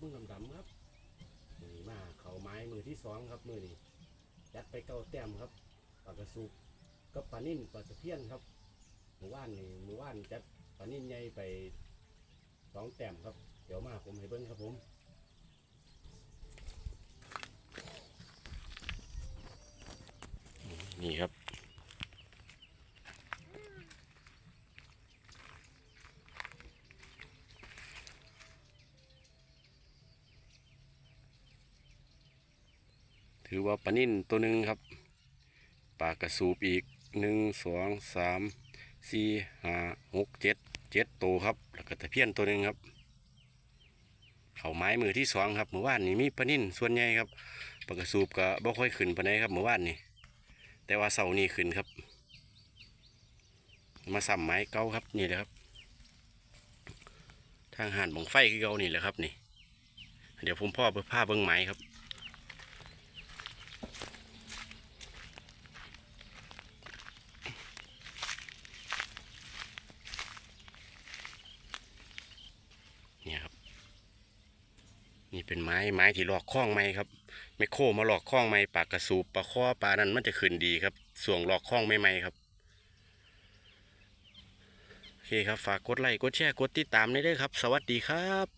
มึงดำๆครับมือนี้มาเขาไม้มือที่สองครับมือนี้ยัดไปเก้าแต้มครับปลากระสุกกับปลานิ่นปลาตะเพียนครับหมู่บ้านนี่หมู่บ้านจัดปลานิ่นใหญ่ไปสองแต้มครับ เดี๋ยวมาผมให้เบิ้งครับผมนี่ครับ ถือว่าปลานิ่นตัวหนึ่งครับปลากระสูบอีกหนึ่งสองสามสี่ห้าหกเจ็ดเจ็ดตัวครับ แล้วก็ตะเพียนตัวหนึ่งครับ เขาไม้มือที่สองครับเมื่อวานนี้มีปลานิ่นส่วนใหญ่ครับปลากระสูบก็บ่ค่อยขึ้นปานใดครับเมื่อวานนี้แต่ว่าเสาร์นี้ขึ้นครับ มาสัมไม้เก่าครับนี่แหละครับ ทางหานบังไฟคือเก่านี่แหละครับนี่ เดี๋ยวผมพ่อเบิ่งผ้าเบิ้งไม้ครับ เนี่ยครับ นี่เป็นไม้ไม้ที่หลอกข้องไม้ครับไมโครมาหลอกข้องไม้ปากกระสูบปลาข้อปลานั้นมันจะขึ้นดีครับส่วงหลอกข้องไม่ไม้ครับโอเคครับฝากกดไลค์กดแชร์กดติดตามได้ด้วยครับ สวัสดีครับ